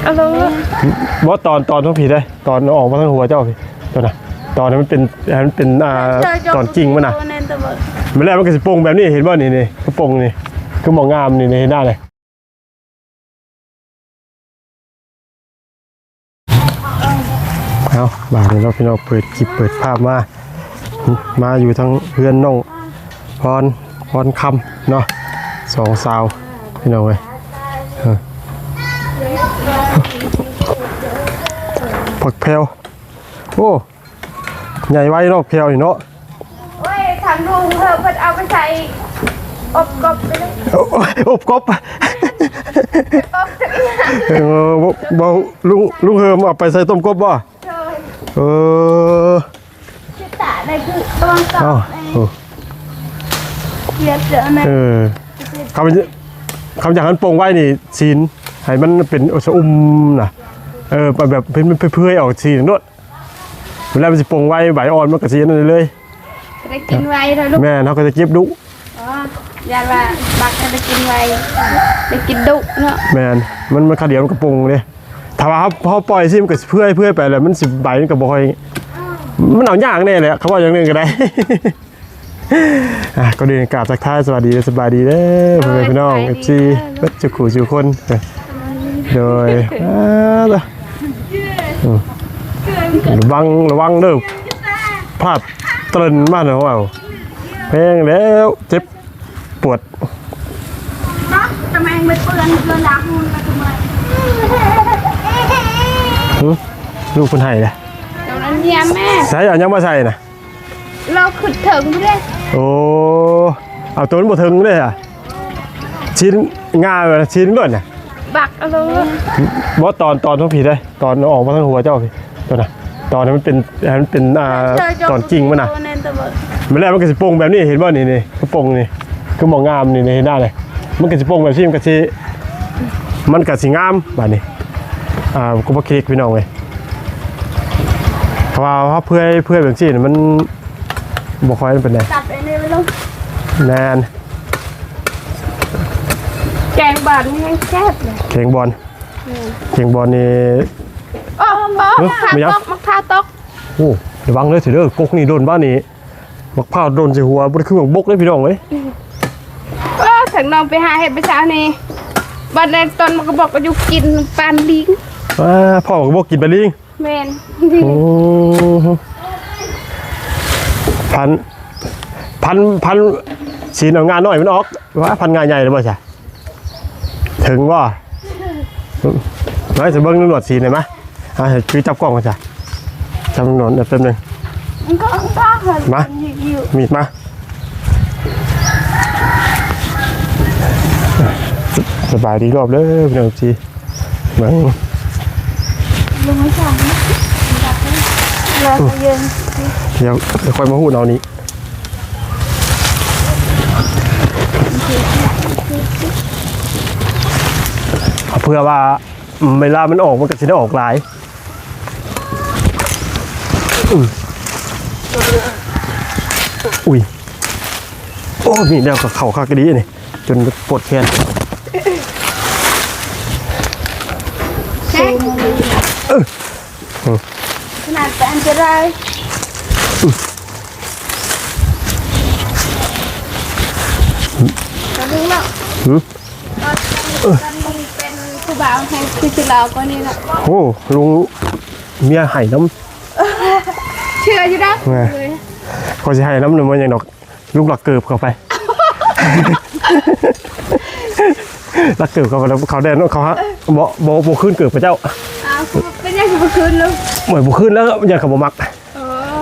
เอาลงแล้วบ่ตอนตอนต้องผิดได้ ตอนออกมาทางหัวเจ้าพี่ตอนน่ะตอนนั้นมันเป็นมันเป็นอ่าตอนกิ่งมันน่ะตัวนั้นตัวเบิดมันแล้วมันก็สิโป่งแบบนี้เห็นบ่นี่นี่กระโปรงนี่คือหมองงามนี่นี่เห็นหน้าเลยเอาบาดนี้เราะพี่น้องเปิดคลิปเปิดภาพมา มาอยู่ทั้งเพื่อนน้องพรพรคำเนาะสองสาวพี่น้องเว้ย ผักแพรวโอ้ใหญ่ไว้เนาะแพรวนี่เนาะโอ้ยทางลุงเพิ่นเพิ่นเอาไปใส่อบกบไปเลยโอ้ยอบกบอบถึงเออบ่บ่ลุงลุงเฮิมเอาไปใส่ต้มกบบ่เลยเออชิตาได้คือต้องตอเอ้าบเออเกียร์เจอแม่เออคำคำอย่างนั้นโปรงไว้นี่ซีนให้มันเป็นอสอุ้มน่ะ เออแบบเป็นเพื่อยๆออกซีนนวดเวลามันสิโปรงไว้ใบอ่อนมันก็สีนั่นเลยจะได้กินไวเถอะลูกแม่เขาก็จะเก็บดุอ๋อยานว่าบักจะได้กินไวได้กินดุเนาะแม่นมันมันขาเดียวมันกระปรุงเลยถ้าว่าเขาเขาปล่อยซิมันก็สิเพื่อยเพื่อยไปแล้วมันสิใบมันก็บ่ค่อยมันเอายากแน่เลยอะเขาว่าอย่างหนึงก็ได้อะก็เดินกราบทักทายสวัสดีและสบายดีเด้อพ่อแม่พี่น้องเอฟซีเพื่อจะขู่จูคนโดยอ่าล่ะอืม ระวังระวังเด้อพลาดตรนมากนะว่าเพลงแล้วเจ็บปวดเนาะทำไมไม่เปื้อนเปื้อนล้างมือมาทำไมหึลูกคนไทยนะเดี๋ยวนั้นเนี่ยแม่ใส่เอายังมาใส่นะเราขึ้นถึงไม่ได้โอ้เอาตัวนั้นบ่ถึงเลยอะชิ้นงาเลยชิ้นก่อนน่ะ บักเอาลงแล้วบ่ตอนตอนต้องผิดเลยตอนออกมาทางหัวเจ้าพี่ตัวน่ะตอนนั้นมันเป็นมันเป็นอ่าตอนกิ่งมันน่ะตัวนั้นตัวเบิดมันแล้วมันก็สิโป่งแบบนี้เห็นบ่นี่นี่กระโปรงนี่คือหมองงามนี่นี่เห็นหน้าเลยมันก็สิโป่งแบบนี้มันก็สิมันก็สิงามบัดนี้อ่ากูบ่คลิกพี่น้องเว้ยเพราะว่าเพราะเพื่อเพื่อแบบนี้มันบ่ค่อยเป็นไดตัดไปเลยไปลงแนนแก งบาดนี่ให้แซ่บเลยเข่งบอลเข่งบอลนี่ โอ้โหเอ้ยมะพร้าวไม่ยัตบกมะพร้าวตกโอ้ระวังเลยเถอะเด้อกกนี่โดนบ้านนี้บักพร้าวโดนใส่หัวบ่ได้คือของบกเลยพี่น้องเว้ยเออถึงน้องไปหาเห็ดไปเช้านี่บัดในตอนมันก็บอกว่าอยู่กินปานลิงอ่าพ่อก็บอกกินไปลิง แมนโอ้พัน พันพันสีเอางานน้อยมันออกว่าพันงานใหญ่หรือเปล่าจ๊ะ ถึงว่าน้อยจะเบิ้งหนวดสีหน่อยไหมอ่าคือจับกล้องกันจ้ะจับหนวดเดี๋ยวแป๊บนึง มันก็ก็เหมือนมา อยู่มีดมาสสบายดีรอบเลยพี่น้องจีเหมือนลงไม่ใช่เราจะยืนเดี๋ยวเดี๋ยวค่อยมาหูดเอานี้ เอาเพื่อว่าเวลามันออกมันก็จะได้ออกหลายอืมอุ้ยโอ้มีเดี๋ยวก็เข่าคากระดีนี่จนปวดแขนแช่ขนาดแต่อันตรายจะดึงแล้วหือกันมึงเป็นผู้ บ่าวให้คือจะเราก็นี่แหละโอ้ลุงเมียไห้น้เชื่ออยู่นะไงำเขาจะให้น้ำหนึ่งมันอย่างดอก ลูกหลักเกิบเข้าไป หลักเกิบเข้าไปแล้วเขาแดนเขาฮะบ่บ่บ่ขึ้นเกิบพระเจ้าอ้าวเป็นยังไงเมื่อคืนลูกเหมือนบ่ขึ้นแล้วอย่างเขาบ่มัก เออ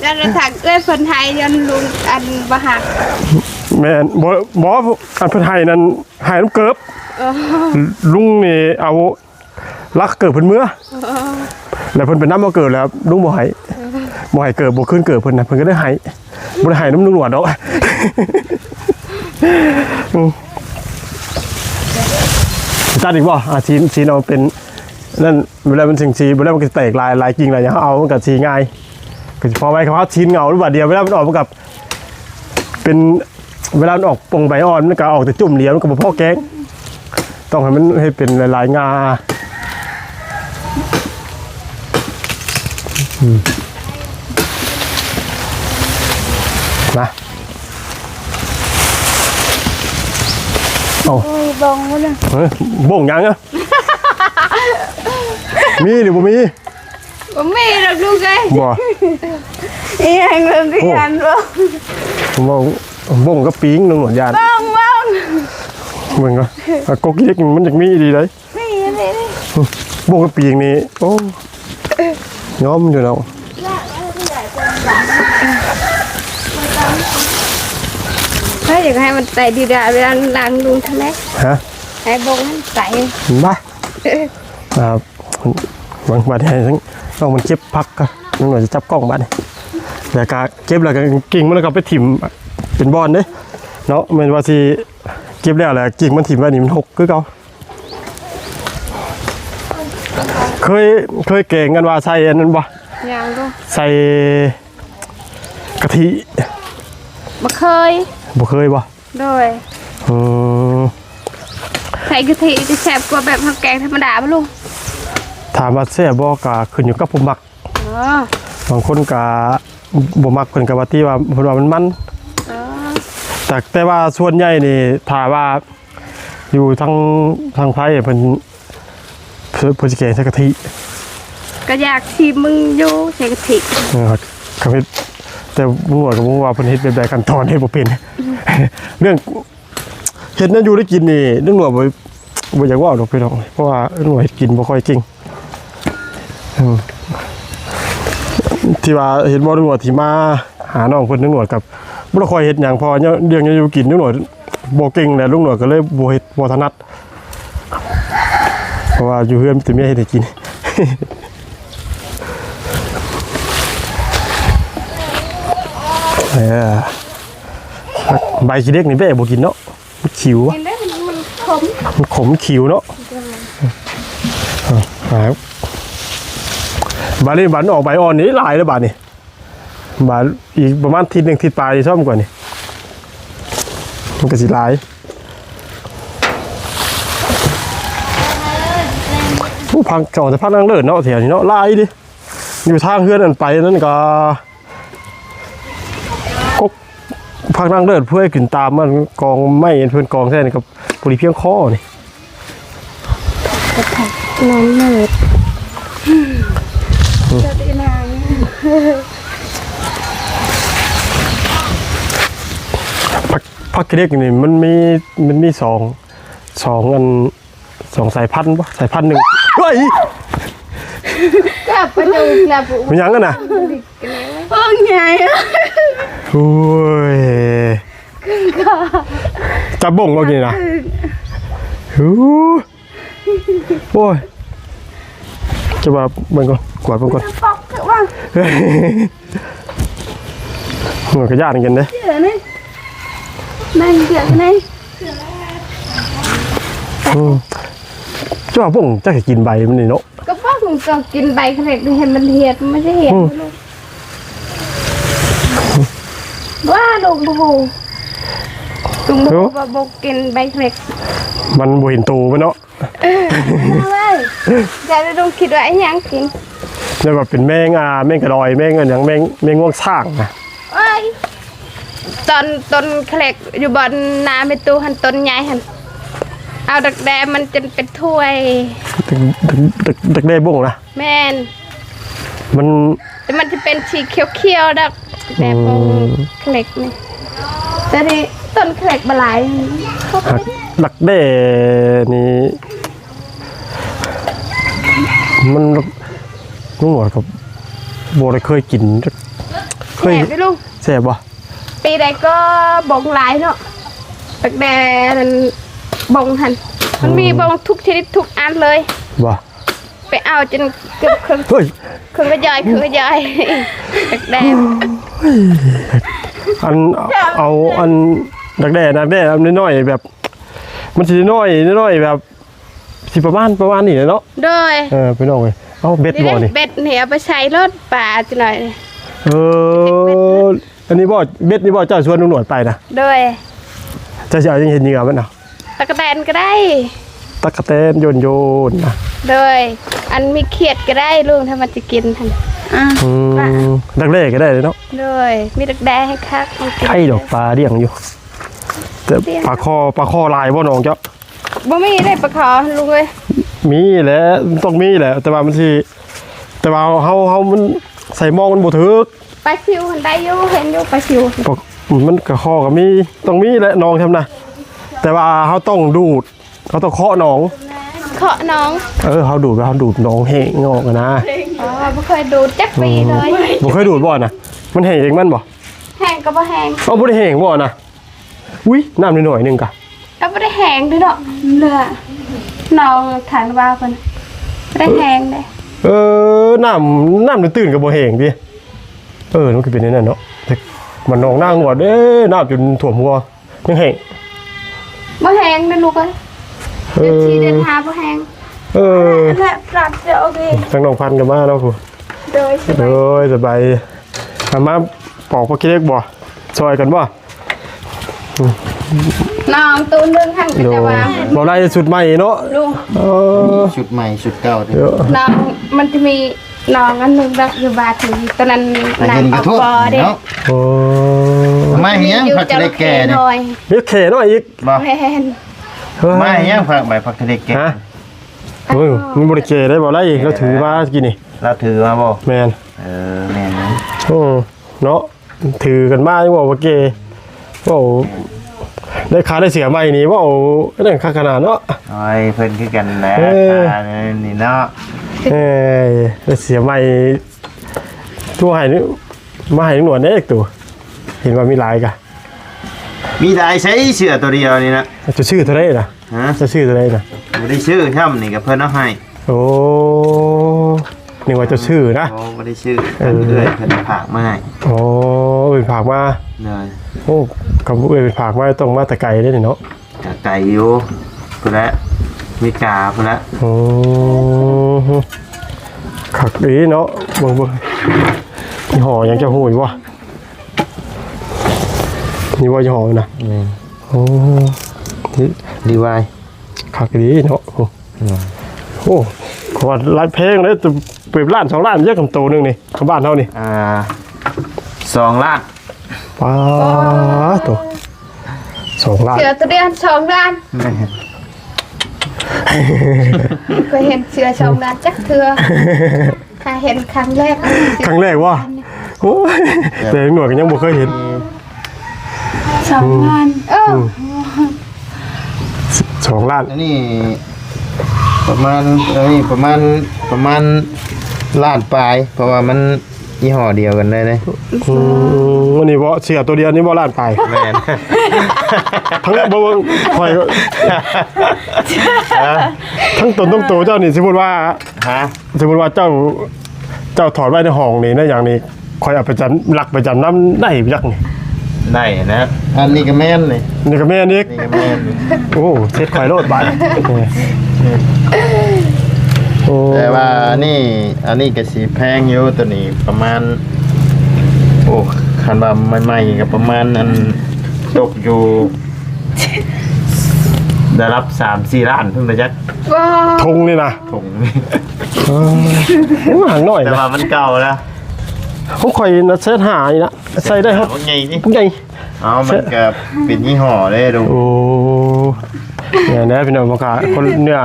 แล้วเราถักเอ้ยคนไทยยันลุงอันบะหัก แม่นบ่บ่อันเพิ่นให้นั่นให้น้ำเกิบเออลุงนี่เอาลักเกิบเพิ่นเมื่อ แล้วเพิ่นเป็นน้ำบ่เกิดแล้วลุงบ่ให้บ่ให้เกิดบ่ขึ้นเกิดเพิ่นน่ะเพิ่นก็ได้ให้บ่ได้ให้น้ำลุงหนวดดอกอืมตัดอีกบ่อะชีนชีนเอาเป็นนั่นเวลามันสิงชีเวลามันก็แตกลายลายกิ่งลายอย่างเอามันก็ชีง่ายก็สิพอไว้คำว่าชีนเงาหรือว่าเดียวเวลามันออกมันกับเป็น เวลามันออกปงใบอ่อนมันก็ออกแต่จุ่มเหลียวมันก็บ่พอแกง ต้องให้มันให้เป็นหลายๆงาอืมนะเอาโอ้ยบองเลยเฮ้ยบ่งยังอะ มีหรือบ่มี ผมไม่หรอกลูกไงบ่ อีหยังเรื่องที่ยันบ้องผมว่า บ่งก็ปิงนึงหนวดยานบ้องบ้องเบิ่งก็อะกกเล็กมันจักมีดีเลยนี่นี่นี่บ่งก็ปิงนี่โอ้ยอมอยู่แล้วเฮ้ยอยากให้มันใส่ดีดาเวลาล้างลุงทำไมฮะให้บงมันใส่บ้าครับบางบาดให้ทั้งต้องมันเก็บพักก็นึกว่าจะจับกล้องบาดนี่แล้วก็เก็บแล้วก็กิ่งมันแล้วก็ไปถิ่ม เป็นบอลเด้เนาะแมันว่าสิเก็บแล้วแหละกิ่งมันถิ่มไว้นี่มันหกคือเก่าเคยเคยเก่งกันว่าใส่อันนั้นบ่ยังดูใส่กะทิบ่เคยบ่เคยบ่โดยอืมใส่กะทิจะแซ่บกว่าแบบข้าวแกงธรรมดาป่ะลุงถามว่าแซ่บบ่ก็ขึ้นอยู่กับผู้มักอ๋อบางคนก็บ่มักเพิ่นก็ว่าที่ว่าเพิ่นว่ามันมันอ๋อ แต่แต่ว่าส่วนใหญ่นี่ถ้าว่าอยู่ทางทางไผเพิ่นเพิ่นเพิ่นสิแกงใส่กะทิก็อยากชิมมึงอยู่ใส่กะทิเออครับเฮ็ดแต่บ่รู้ว่าก็บ่ว่าเพิ่นเฮ็ดแบบใดขั้นตอนเฮ็ดบ่เป็นเรื่องเฮ็ดนั้นอยู่ได้กินนี่เรื่องหนวดบ่บ่อยากเว่าดอกพี่น้องเพราะว่าเรื่องหนวดเฮ็ดกินบ่ค่อยเก่งอืมที่ว่าเห็นบ่เรื่องหนวดที่มาหาน้องเพิ่นเรื่องหนวดกับ บ่ได้ค่อยเฮ็ดหยังพอเนี่ยเรื่องนี้อยู่กินเรื่หนวดบ่เก่งแหละลุงหนวดก็เลยบ่เฮ็ดบ่ถนัดเพราะว่าอยู่เฮือนมีแต่เมียเฮ็ดให้กินเออใบขี้เล็กนี่แม่บ่กินเนาะมันขิววะกินได้มันมันขมมันขมขิวเนาะอ่าครับบาดนี้บานออกใบอ่อนนี้หลายแล้วบาดนี่ บาดอีกประมาณทิศหนึ่งทิศปลายที่ซ่อมกว่านี่มันก็สิหลายผู้พังจองจะพักนั่งเลิศเนาะแถวนี้เนาะหลายดิอยู่ทางเฮือนอันไปนั่นก็กกพักนั่งเลิศเพื่อให้ขึ้นตามมันกองไม้เพื่อนกองแท้นี่กับบริเพียงข้อนี่น้องเนิดจะได้นาง พักพักเล็กนี่มันมีมันมีสองสองอันสองสายพันธุ์ปะสายพันธุ์หนึ่งเฮ้ยกลับไปดูกลับมันยังกันนะเพิ่งไงโอ้ยจับบ่งว่ากินนะฮู้โอ้ยจะว่ามันก่อนกวาดมันก่อนปอกคือว่าเฮ้ยมันก็ยากกันเด้เสือ นี่นั่งเสือนี่อืมจะว่าบ่งจะกินใบมันนี่เนาะก็พวกมึงต้องกินใบเขล็ดเห็นมันเหียดมันไม่ใช่เหียดลูกว่าลุงบูลุงบูบบอกกินใบเขล็ดมันบ่เห็นตูมันเนาะเลยจะได้ลุงคิดว่าไอ้ยังกินแล้วว่าเป็นแมงอ่าแมงกระดอยแมงอันหยังแมงแมงง่วงสร้างนะเอ้ย ตอนต้นเขล็ดอยู่บนนาเป็นตู้หันต้นใหญ่หันเอาดักแดมันจนเป็นถ้วยตึกตึกตึกตึกได้บ่งนะแม่นมันแต่มันจะเป็นสีเขียวๆดักแบบของเขล็ดนี่แต่นี่ต้นเขล็ดบหลายเขาหักหลักแด้นี่มันนุ่งหนวดกับโบได้เคยกินจักเคแหยนไปลุงแซ่บบ่ ปีใดก็บงหลายเนาะดักแดนั่นบงหันมันมีบงทุกชนิดทุกอันเลย บ่ไปเอาจนเกือบครึ่งเฮ้ยครึ่งกระยอยครึ่งกระยอยดักแดอันเอาอันดักแด้ดักแด้อันน้อยๆแบบ มันสิน้อยน้อยๆแบบสิประมาณประมาณนี้แหละเนาะโดยเออพี่น้องเอ้ยเอาเบ็ดนี่บ่ได้นี่เบ็ดเนี่ยเอาไปใช้รถป่าจะหน่อยเออ อันนี้บ่เบ็ดนี่บ่เจ้าชวนนุ่งหนวดไปนะโดยเจ้าสิเอาจังเห็นเหงื่อมันน่ะตะกะแตนก็ได้ตะกะแตนโยนโยนนะโดย อันมีเขียดก็ได้ลุงถ้ามันจะกินทันอะอืมดักเล่ก็ได้เลยเนาะโดยมีดักแด้ให้คักมันกินไข่ดอกปลาเดี่ยงอยู่แต่ปลาคอปลาคอลายบ่น้องเจ้าบ่มีได้ปลาขอลุงเลยมีแหละต้องมีแหละแต่ว่ามันสิแต่ว่าเฮาเฮามันใส่หมองมันบ่ถึกป ลาชิวหันได้อยู่เห็นอยู่ปลาชิวปกมันก็คอก็มีต้องมีแหละน้องทำนะแต่ว่าเฮาต้องดูดเขาต้องเคาะหนอง เคาะน้องเออเฮาดูดแล้วเฮาดูดหนองแห้งออกอะนะอ๋อบ่เคยดูดจักปีเลยบ่เคยดูดบ่น่ะมันแห้งเองมันบ่แห้งก็บ่แห้งเอาบ่ได้แห้งบ่น่ะอุ้ยน้ำนิดหน่อยหนึงกะก็บ่ได้แห้งด้วยเนาะเลือน้องทานว่าเพิ่นบ่ได้แห้งเด้ เออน้ำน้ำตื่นๆก็บ่แห้งดิ เออมันก็เป็นอย่างนั้นเนาะแต่มันนองหน้าหัวเด้น้ำจนท่วมหัวยังแห้งบ่แห้งเด้อลูกเอ้ยเอเดือนสี่อเดือนห้าบ่แห้งเออแหละปรับจะโอเคทั้งน้องพันธุ์กันมาเนาะผู้โดยสบายโอ้ยสบายอามาปอกปลาเค้กบ่ซอยกันบ่น้องตูนเรื่องหันก็โดจะวางบ่ได้สุดใหม่เนาะลุงเออชุดใหม่ชุดเก่าเด้เดี๋ยวน้องมันจะมี น้องอันหนึงรักอยู่บาทีตอนนั้นแต่นาเห็งนอกระอกทบปอเด้เนาะโอ้ทำไมเฮียงผักทะเลแก่เนี่ยหน่อยมีเขหน่อยอีกบ่แม่นเฮ้ยไม่เฮียงผักใบผักทะเลแก่ฮะโอ้ยมันบ่ได้เกได้บ่ได้อีกเราถือมากินนี่เราถือมาบ่แม่นเออแม่นนะโอ้เนาะถือกันมาจังว่าว่าเกว่าได้ขาได้เสียใหม่นี่ว่าเอานั่นค่าขนาดเนาะโอ้ยเพิ่นคือกันแหละเออตานี่เนาะ เอ้ยได้เสียใหม่ตัวให้นี่มาให้หนวดเด้อีกตัวเห็นว่ามีหลายกะมีได้ใช้เสื้อตัวเดียวนี่นะจะชื่อเท่าไหร่น่ะฮะจะชื่อเท่าไหร่น่ะบ่ได้ชื่อช่ำนี่กับเพิ่นเอาให้โอ้นี่ว่าจะชื่อนะโอ้บ่ได้ชื่อเพิ่นเอื้อยเพิ่นฝากมาให้โอ้เป็นผักมาเลยโอ้คำพูดเป็นผักมาต้องมาแต่ไกลได้นี่เนาะกะไก่อยู่พุ่นละ มีกาพุ่นละโอ้ขักดีเนาะเบิ่งเบิ่งนี่ห่อยังจะหูอยู่วะนี่ว่าจะห่อนะนี่โอ้นี่ดีไว้ขักดีเนาะโอ้โอ้ขวดลายเพลงเลยแต่เปิดร้านสองร้านเยอะคำโตหนึงนี่ข้างบ้านเท่านี่อ่าสองล้านป้าตัวสองล้านเสือตัวเดียวสองด้าน ก็เห็นเสือสองด้านจักเทือถ้าเห็นครั้งแรกครั้งแรกว่าโอ้ยแต่หน่วยกันยังบ่เคยเห็นสองด้านเออสองล้านอันนี้ ประมาณอันนี้ประมาณประมาณล้านปลายเพราะว่ามัน ยี่ห้อเดียวกันเลยเลยอืมวันนี้บ่เสียตัวเดียวนี่บ่ล้านไป แม่น ทั้งบ่บ่คอยทั้งตนต้องโตเจ้านี่สมมุติว่า ฮะสมมุติว่าเจ้าเจ้าถอดไว้ในห้องนี่นะอย่างนี้คอยเอาไปจำหลักไปจำน้ำได้ยักนี่ได้นะอันนี้ก็แม่นเลยนี่ก็แม่นี่นี่ก็แม่นนี่โอ้เซ็ตคอยโลดบาด โอ้แต่ว่านี่อันนี้ก็สีแพงอยู่ตัวนี้ประมาณ โอ้คันว่าใหม่ๆก็ประมาณอันตกอยู่ ได้รับสามสี่ล้านเพิ่งมาจักว้าวทงนี่นะถุงนี่เออห่างหน่อยแต่นะว่ามันเก่าแล้วผมคอยนะเซ็ตหาอีกนะใส่ได้ครับว่าไงนี่ปุ๊กใหญ่เอามันก็เป็นยี่ห้อเลยดูโอ้เนี่ยนะพี่น้องมากาคนเนื้อ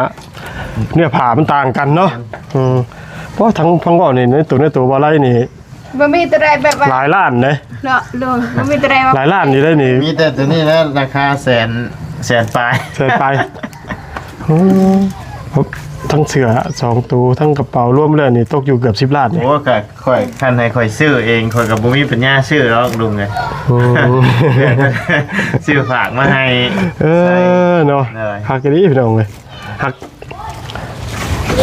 เนื้อผ่ามันต่างกันเนาะอืมเพราะทั้งพังก่อนนี่ในตัวในตัวบาไลนี่บ่มีตัวใดแบบว่าหลายล้านเลยเนาะลุงบ่มีตัวใดว่าหลายล้านนี่ได้นี่มีแต่ตัวนี้นะราคาแสนแสนปลายเสียไปอืมครับทั้งเสือสองตัวทั้งกระเป๋าร่วมเลยนี่ตกอยู่เกือบสิบล้านนี่โอ้ก็ค่อยคันให้ค่อยซื้อเองค่อยกับบุมีปัญญาซื้อแล้วลุงไงอืมซื้อฝากมาให้เออเนาะได้หักกันนี้พี่น้องเลยหัก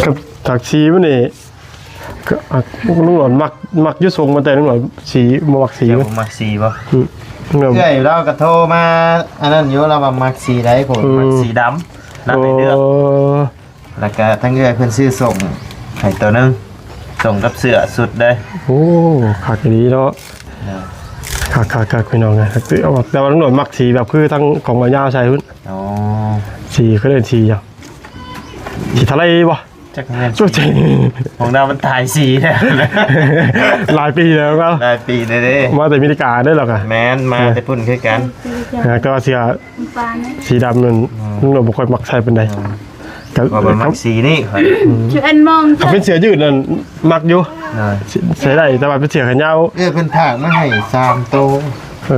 กับถักชีมันนี่ก็หักลุงหลอนมักมักอยุทรงมาแต่ลุงหลอนสีมามักสีเดี๋ยวมั้ผมมักสีบ่ลุงหลอน เพื่อยเราก็โทรมาอันนั้นอยู่เราว่ามักสีได้ผมมักสีดำรับในเรื่องโแล้วก็ทั้งเอื้อยเพิ่นซื้อส่งให้ตัวหนึงส่งกับเสื้อสุดเลยโอ้หักกันนี้เนาะหักหักหักพี่น้องไงหักเอาแต่ว่าลุงหลอนมักสีแบบคือทั้งของมายาวใช่หุ้น อ๋อสีก็เล่นสีอย่างขี่ทะเลบ่ จักแม่นจุ๊จริงของเรามันตายสีแล้วหลายปีแล้วครับหลายปีเลยเด้มาแต่อเมริกาได้หรอกอะแมนมาแต่พุ่นคือกันนะก็เสียสีดำนั่นนุ่งหนูบ่ค่อยมักใช้เป็นใดก็ว่าเป็นมักสีนี่ข่อยชื่ออันมองเขาเป็นเสือยืดนั่นมักอยู่เลยใช้ได้แต่ว่าเป็นเสือแขนยาวเอ้ยเพิ่นถากมาให้สามโตวเอ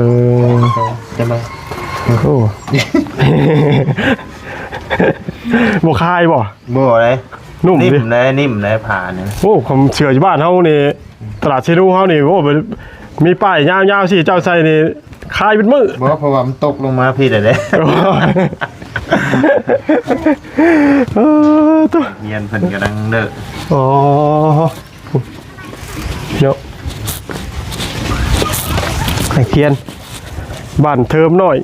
อจะมาโอ้โหบ่คายบ่บ่เลย นุ่มนิ่ดิมเลยนิ่มเลยผ่าเนี่ยโอ้ผมเชื่ออยู่บ้านเฮานี่ตลาดเชนูเฮานี่โอ้เป็นมีป้ายยาวๆสิเจ้าใส่นี่คายเป็นมือบ่เพราะว่ามันตกลงมาพี่เด้เด้เออตัวเยียนเพิ่นกำลังเลิกอ๋อเนาะไอ้เทียนบ้านเทอมน้อย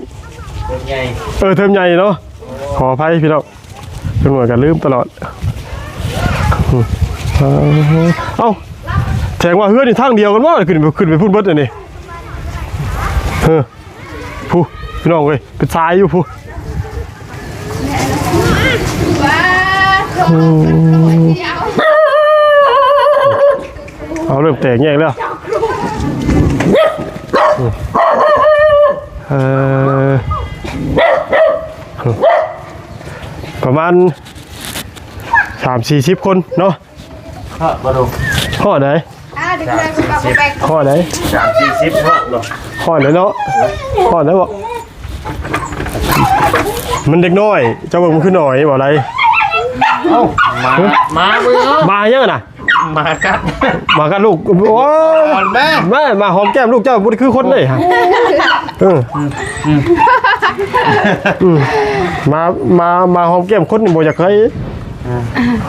เป็นไงเออเทอมใหญ่เนาะขออภัยพี่น้องเป็นหน่วยกันลืมตลอดอืม เอ้าแสงว่าเฮือนนี่ทางเดียวกันว่าขึ้นไปขึ้นไปพุ่นเบิดอันนี้เออผู้พี่น้องเว้ยเป็นทรายอยู่ผู้เอาเริ่มแตกแยกแล้วเออประมาณ สามสี่สิบคนเนาะฮะบ่ดูข้อไหนอ่าเด็กๆก็ไปข้อไหน3 40ฮะบ่ข้อไหนเนาะข้อไหนบอกมันเด็กน้อย เจ้าเบิ่งมันคือหน่อยบอกอะไรเอ้ามามาเบิ่งมาเยอะน่ะมากัดมากันลูกโอ้ยอ่อนแม่แม่มาหอมแก้มลูกเจ้าบุตรคือคนเลยฮะเอออืมมามามาหอมแก้มคนนี่บ่อยากให้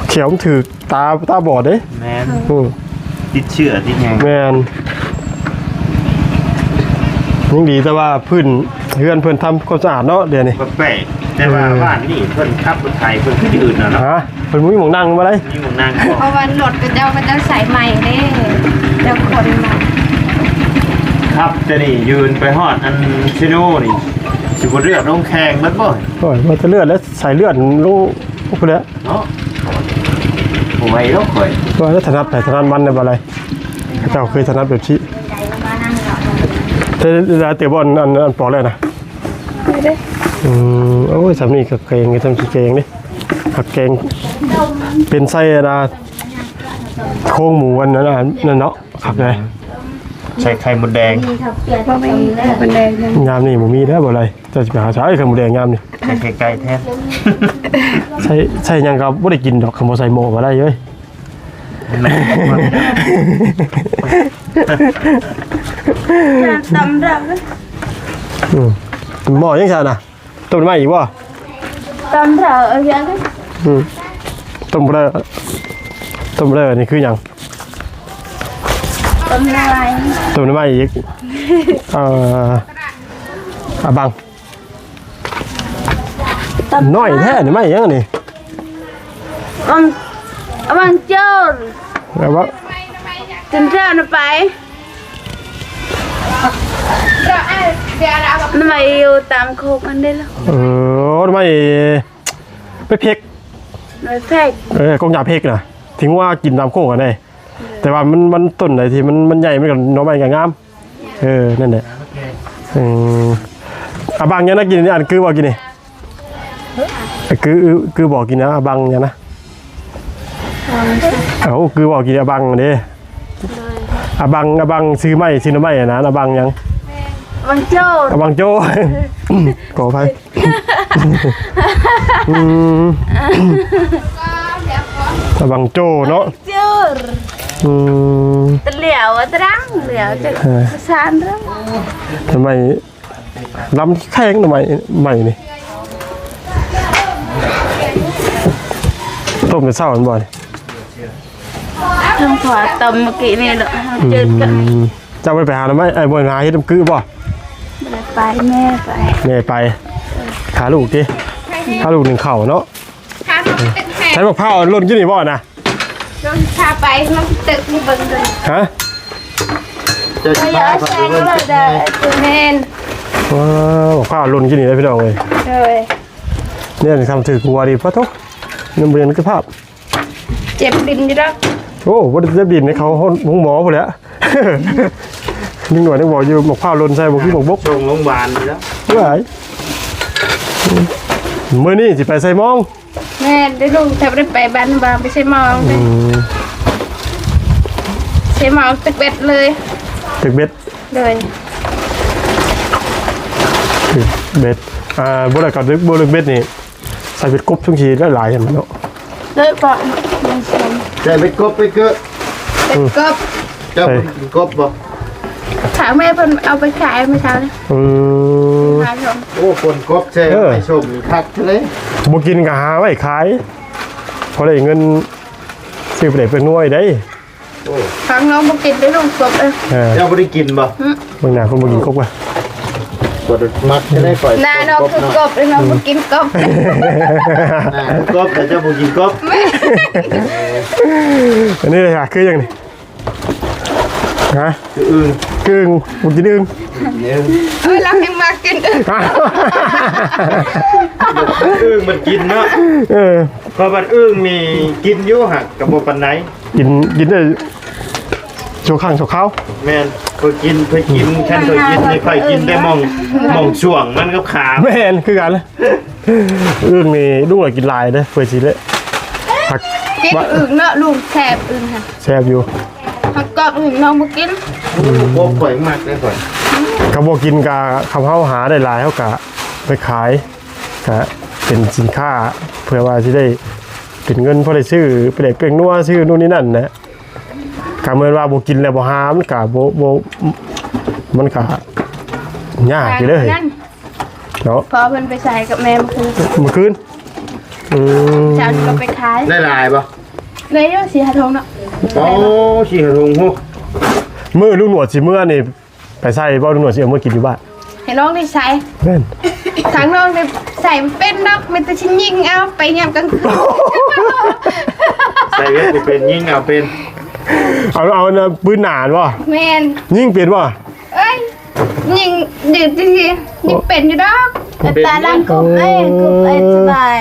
เขียวมันถือตาตาบอดเด้แม่นอืมติดเชื้อติดหยังแม่นยังดีแต่ว่าพื้นเฮือนเพิ่นทำความสะอาดเนาะเดี๋ยวนี้บ่แปลกแต่ว่าบ้านนี่เพิ่นขับรถไถเพิ่นคือที่อื่นน่ะเนาะฮะเพิ่นมุ้ยหมองนั่งมาเลยนี่หมู่นางบอกเพราะวันหลดก็เจ้าก็เจ้าใส่ใหม่เด้เจ้าคนมาครับจะนี่ยืนไปฮอดอันชิโน่นี่สิบ่เลือกลงแข่งเบิดบ่โอ้ยมันจะเลือดแล้วใส่เลือดลง พุ่นแล้วเนาะโอ้ยแล้วข่อยว่าแล้วถนัดไหนถนัดมันได้บ่อะไรเจ้าเคยถนัดแบบนี้แต่เวลาเตะบอลอันอันปอกเลยนะอืมโอ้ยสามีกับเกงไงทำสีเกงนี่ผักเกงเป็นไส้นะโค้งหมูอันนั้นน่ะนั่นเนาะครับเลยใส่ไข่มดแดงเพราะไม่มีคนแดงเลยยามนี่หมูมีได้อบ่อะไรจะไปหาใช้ไข่หมูแดงยามนี่ใส่ไข่ไก่แทน ใช่ใช่ยังครับบ่ได้กินดอกขโมยใส่หมูมาได้เย้ยแม่ตำรับอืมหมอยังไงนะต้มไม้อีกบ่ตำรับเอาอย่างนี้อืมต้มบ่ได้ต้มบ่ได้อันนี้คือหยังตำอะไรต้มไม้อีกเอ่ออะบัง น้อยแท้นี่ไม่ยังอันนี่บังบังโจรแล้วว่าจนเจ้าน่ะไปทำไมอยู่ตามโคกอันได้ล่ะเออทำไมไปเพกหน่อยแพกเออกงยาเพกนะถึงว่ากินตามโค้งกันได้แต่ว่ามันมันต้นไหนที่มันมันใหญ่มันกับน้องใหม่กับงามเออนั่นแหละอืมอาบังยังนะกินนี่อันคือบอกกินนี่ คือคือบอกกินนะอาบังยังนะเอาคือบอกกินอาบังเด้อาบังอาบังซื้อไม้ซื้อน้ำไม้อะนะอาบังยังบังโจรอาบังโจ้ขออภัยอืมอาบังโจ้เนาะโจรอืมตะเหลียวอะตะรังเหลียวจะสานรังทำไมลำแข้งทำไมใหม่นี่ ต้มจะเศร้ามันบ่อยทางขวาตำเมื่อกี้นี่แหละเจอกันอืมเจะไปไปหาทำไมไอ้บ่อยหาเฮ็ดน้ำคือบ่ไปแม่ไปแม่ไปหาลูกดิหาลูกหนึ่งเข่าเนาะพาเขาไปตึกแห่ใช้บักพร้าวล่นกินนี่บ่นะโดนพาไปมันตึกนี่เบิ่งเลยฮะเจะสิอย่าพาแซเขาไปงเบิ่งเลยเด้อตัวแม่นว้าวบักพร้าวล่นกินนี่ได้พี่น้องเอ้ยเลยเนี่ยทำถือกัวดีพะทุก น้ำเรียนกระภาพ เจ็บดินอยู่แล้วโอ้วันจะบินให้เขาห้องหมอไปแหล้วนึงหน่อยนึงบอกอยู่หมกผ้าลนใส่บอกที่หมกบกส่งโรงพยาบาลไปแล้วเมื่อไหร่เมื่อนี่สิไปใส่หมอง แม่ได้ลูกแต่ไม่ได้ไปบ้านบางไปใช้มองเลยใช้มองตึกเบ็ดเลยตึกเบ็ดเลยตึกเบ็ดอ่าบุรุษกับตึกบุรุษเบ็ดนี่ ใส่เบ็ดกบช่วงชีได้หลายเห็นไหมเนาะเลยก่อนยังชมใจไปกบไปเกอะเป็ดกบเจ้ากินกบบ่ถามแม่เพิ่นเอาไปขายเมื่อเช้าเลยอืม ขายชมโอ้คนกบใช่เออไปชมคักเลยบกินกับหาไว้ขายพอได้เงินซื้อไปได้เป็นหน่วยได้โอ้ฟังน้องบุกินได้ลูกกบเออเออเจ้าบ่ได้กินบ่บางหนาคนบกินกบว่ะ กดมักจะได้ปล่อยหน้าน้องคือกบเลยน้องบุกินกบหน้าคือกบแต่เจ้าบ่กินกบอันนี้เลยค่ะคืออย่างนี้ฮะคืออื่นกึ่งบกินอึ่งเนี่ยเอ้ยเรายังมากินอึอึ้งมันกินเนาะเออเพราะมันอึ้งนี่กินอยู่หักกับบ่ปานไหนกินกินได้โชว์ข้างโชว์เขาแม่นเพิ่นกินเพิ่นกินแค่เพิ่นกินนี่ค่อยกินได้มองมองช่วงมันกับขาแม่นคือกันเลยอึ่งนี่ลูกเลยกินลายเด้อเพื่อชีเลยผักกินอึเนาะลูกแสบอึค่ะแซ่บอยู่ผักกบอึน้องบุกินกบข่อยมากเลยข่อยเขาบอกกินกะคำเฮาหาได้หลายเขากะไปขายกะเป็นสินค้าเพื่อว่าจะได้เป็นเงินพอได้ซื้อไปได้เปลียงนัวซื้อนู่นนี่นั่นนะ กะเมื่อว่าบ่กินแล้วบ่หามันกะบ่บ่มันกะยากอยู่เด้อนั่นเนาะพอเพิ่นไปใส่กับแม่เมื่อคืนเมื่อคืนอืมเช้านี้ก็ไปขายได้หลายบ่เลยเยอะสีหาทงเนาะโอ้สิหงฮู้มื้อลูกหนวดสิเมื่อนี่ไปใส่บ่ลูกหนวดสิเอามื่อกินอยู่บ้านให้น้องได้ใส่แม่นทางน้องได้ใส่เป็นนักมันจะชิ้นยิงเอาไปยามกลางคืนใส่เวทเป็นยิ่งเอาเป็น เอาเอานะปืนหนานบ่แมนยิ่งเป็นบ่เอ้ยยิงดืดจริงๆยิงเป็นอยู่ดอกตาลังกบเอ้ยกบเอ้ยสบาย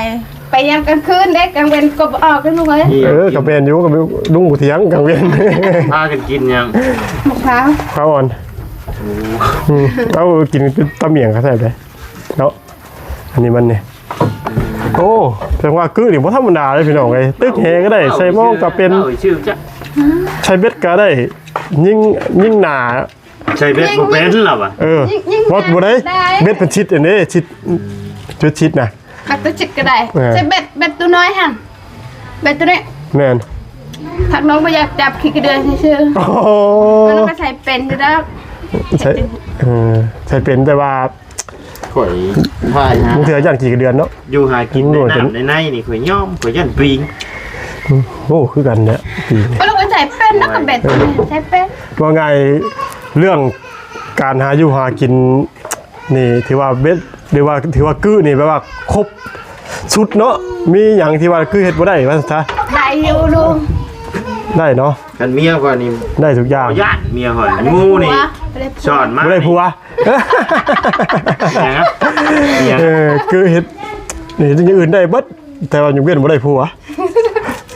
ไปยามกลางคืนเด็กกลางเวนกบออกกันลูกเอ้ยเออกับเป็นอยู่กับลุงกูเถียงกังเวียนพากันกินยังมะพร้าวข้าวอ่อนอืมเอากินเป็นตะเมียงเขาใส่ไปเนาะอันนี้มันเนี่ยโอ้แสดงว่ากือนี่บ่ธรรมดาเลยพี่น้องไอ้ยตึกแฮก็ได้ใส่หม้อก็เป็นอาชื่อจ้ะ ใช้เบ็ดก็ได้ ยิ่งยิ่งหนาใส่เวทบ่เป็นหรอวะเออรถบ่ได้ เบ็ดเป็นชิดอันนี้ชิดจุดชิดนะอัดตัวจิตก็ได้เออใส่เบ็ดเบ็ดตัวน้อยฮะเบ็ดตัวนี้แม่นถักน้องไม่อยากจับขี้กระเดือนชื่อโอ้ๆมันก็ใส่เป็นอยู่แล้วใช่เออใช่เป็นแต่ว่าข่อยพายฮะบางเทื่ออย่างกี่เดือนเนาะ อยู่หากินในโดดจนน้ำในในนี่ข่อยย่อมข่อยยันปิงโอ้คือกันเนี่ยปีนี้ก็ลูกก็ใส่เป็นแล้วก็เบ็ดตัวนี้ใส่เป็นว่าไงเรื่องการหาอยู่หากินนี่ถือว่าเบ็ดหรือว่าถือว่ากื้อนี่แปลว่าครบสุดเนาะมีอย่างที่ว่าคือเฮ็ดบ่ได้ว่าซะได้อยู่ลูกได้เนาะกันเมียข่อยนี่ได้ทุกอย่างข่อยย่านเมียข่อยงูนี่ไม่ได้ผัวสอนมาบ่ได้ผัวอย่างนั้นอย่างเออคือเฮ็ดนี่อย่างอื่นได้เบิดแต่ว่าอยู่เว้นบ่ได้ผัว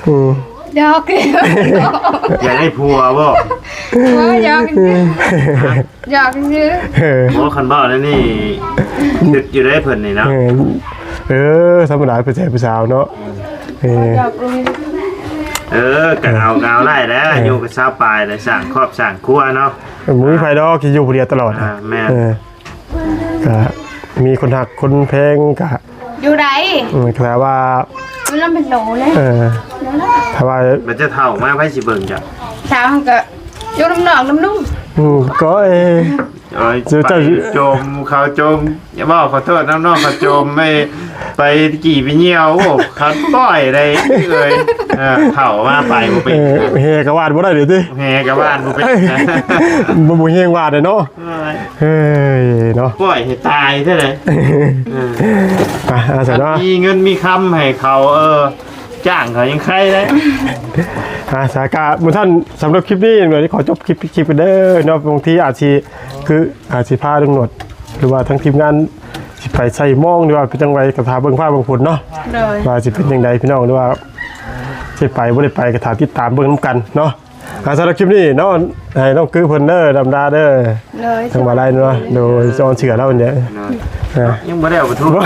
อืม ยอกเลยอยากได้ผัวบ่ว่ายอกกันซื้อยอกกันซื้อเออเพราะคันบ้าแล้วนี่ดึกอยู่ได้เพิ่นนี่เนาะเออเออธรรมดาเป็นแซ่ผู้สาวเนาะเออยอกลงเออก็เอาก็เอาได้แล้วอยู่กับชาวปลายได้สร้างครอบสร้างครัวเนาะบ่มีไผดอกที่อยู่ผู้เดียวตลอดอ่าแม่นเออก็มีคนหักคนแพงก็อยู่ไหน อืมแต่ว่า มันเริ่มเป็นโหลเลยเออถ้าว่ามันจะเท่ามากไปสิเบิ่งจ้ะสาวก็อยู่น้ำหนองน้ำนุ่มอืมก็เออโอ้ยเจ้าไปเจ้า โจมเขาโจมอย่าบอกขอโทษน้องๆเขาโจมไม่ไปกี่ไปเหี่ยวโอ้เขาปล่อยได้เลยเออเท่ามาไปบ่เป็เอนอเฮกะวาดบ่ได้เดี๋ยวติแฮกับบ้านบ่เป็นเอ้ยบ่บ่เฮงวาดเลยเนาะเฮ้ยเนาะ ปล่อยให้ตายเท่านั้นเออ อะอาศัยเนาะ มีเงินมีคำให้เขาเออ จ้างเขายังใครเลยอะสากาหมู่ท่านสำหรับคลิปนี้หน่วยที่ขอจบคลิปคลิปไปเด้อเนาะบางทีอาจสิคืออาจสิพาตำรวจหรือว่าทั้งทีมงานสิไปใส่หมองหรือว่าจังไรกระทาเบิ่งฟ้าเบิ่งฝนเนาะโดย ว่าสิเป็นยังไงพี่น้องหรือว่าสิไปบ่ได้ไปกระทาติดตามเบิ่งนํกันเนาะ อ่าสำหรับคลิปนี้เนาะให้น้องกือเพิ่นเด้อดำดาเด้อโดยทางมาไล่เนาะโดยจอนเสือแล้วเนี่ยอะยังไม่ได้เอาไปทุบอ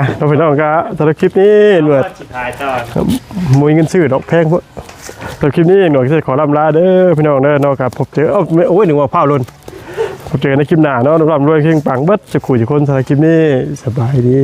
ะเราไปน้องก็สำหรับคลิปนี้หนวดสุดท้ายตอนมวยเงินซื้อดอกแพงพวกสำหรับคลิปนี้หนวดก็จะขอลำลาเด้อพี่น้องเด้อเนาะครับพบเจอเอ้าไม่โอ้ยหนึ่งว่าผ้าลนพบเจอในคลิปหน้าเนาะลำรวยเพียงปังเบิดจะขู่จะคนสำหรับคลิปนี้สบายดี